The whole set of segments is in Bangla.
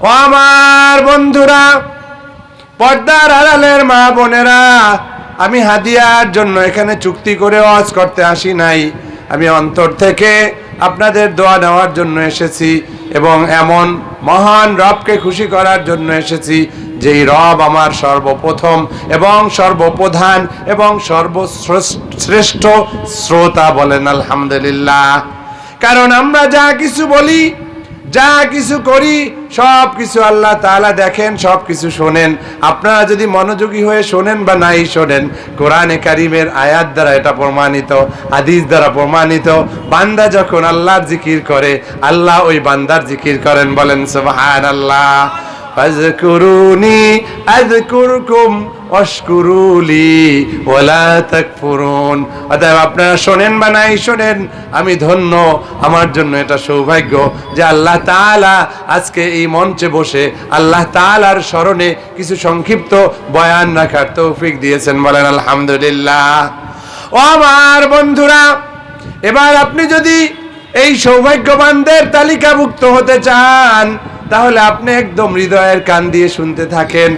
আমার বন্ধুরা, পর্দার আড়ালের মা বোনেরা, আমি হাদিয়ার জন্য এখানে চুক্তি করে ওয়াজ করতে আসি নাই। আমি অন্তর থেকে আপনাদের দোয়া নেওয়ার জন্য এসেছি এবং এমন মহান রবকে খুশি করার জন্য এসেছি যেই রব আমার সর্বপ্রথম এবং সর্বপ্রধান এবং সর্বশ্রেষ্ঠ শ্রোতা বলেন, আলহামদুলিল্লাহ। কারণ আমরা যা কিছু বলি যা কিছু করি, সব কিছু আল্লাহ তালা দেখেন, সব কিছু শোনেন। আপনারা যদি মনোযোগী হয়ে শোনেন বা নাই শোনেন, কোরআনে কারিমের আয়াত দ্বারা এটা প্রমাণিত, হাদিস দ্বারা প্রমাণিত। বান্দা যখন আল্লাহর জিকির করে, আল্লাহ ওই বান্দার জিকির করেন, বলেন, সুবহানাল্লাহ। ওয়ালা তাকফুরুন অতএব আপনারা শোনেন বা নাই শোনেন, আমি ধন্য। আমার জন্য এটা সৌভাগ্য যে আল্লাহ তাআলা আজকে এই মঞ্চে বসে আল্লাহ তাআলার স্মরণে কিছু সংক্ষিপ্ত বয়ান রাখার তৌফিক দিয়েছেন। বলেন, আলহামদুলিল্লাহ। ও আমার বন্ধুরা, এবার আপনি যদি এই সৌভাগ্যবানদের তালিকাভুক্ত হতে চান তাহলে আপনি একদম হৃদয়ের কান দিয়ে শুনতে থাকেন,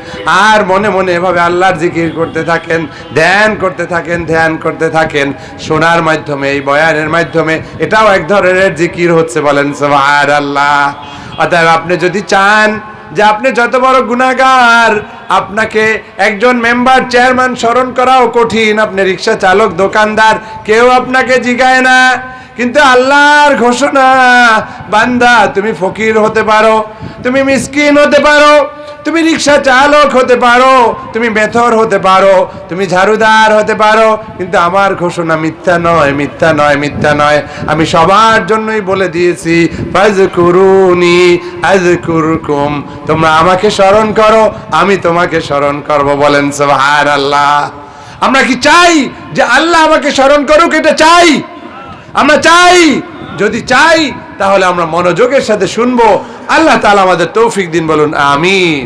আর মনে মনে এভাবে আল্লাহর জিকির করতে থাকেন, ধ্যান করতে থাকেন, ধ্যান করতে থাকেন। শোনার মাধ্যমে, এই বয়ানের মাধ্যমে, এটাও এক ধরনের জিকির হচ্ছে বলেন সবার আল্লাহ অতএব আপনি যদি চান যে আপনি যত বড় গুণাগার আপনাকে একজন মেম্বার, চেয়ারম্যান স্মরণ করাও কঠিন। আপনি রিক্সা চালক, দোকানদার, কেউ আপনাকে জিগায় না। কিন্তু আল্লাহর ঘোষণা, বান্দা, তুমি ফকির হতে পারো, তুমি মিসকিন হতে পারো, তুমি রিক্সা চালক হতে পারো, তুমি বেথর হতে পারো, তুমি ঝাড়ুদার হতে পারো, কিন্তু আমার ঘোষণা মিথ্যা নয় মিথ্যা নয় মিথ্যা নয়। আমি সবার জন্যই বলে দিয়েছি তোমরা আমাকে স্মরণ করো, আমি তোমাকে স্মরণ করব, বলেন সবহার আল্লাহ আমরা কি চাই যে আল্লাহ আমাকে স্মরণ করুক, এটা চাই? আমরা চাই, যদি চাই, তাহলে আমরা মনোযোগের সাথে শুনব। আল্লাহ তালা আমাদের তৌফিক দিন বলুন, আমিন।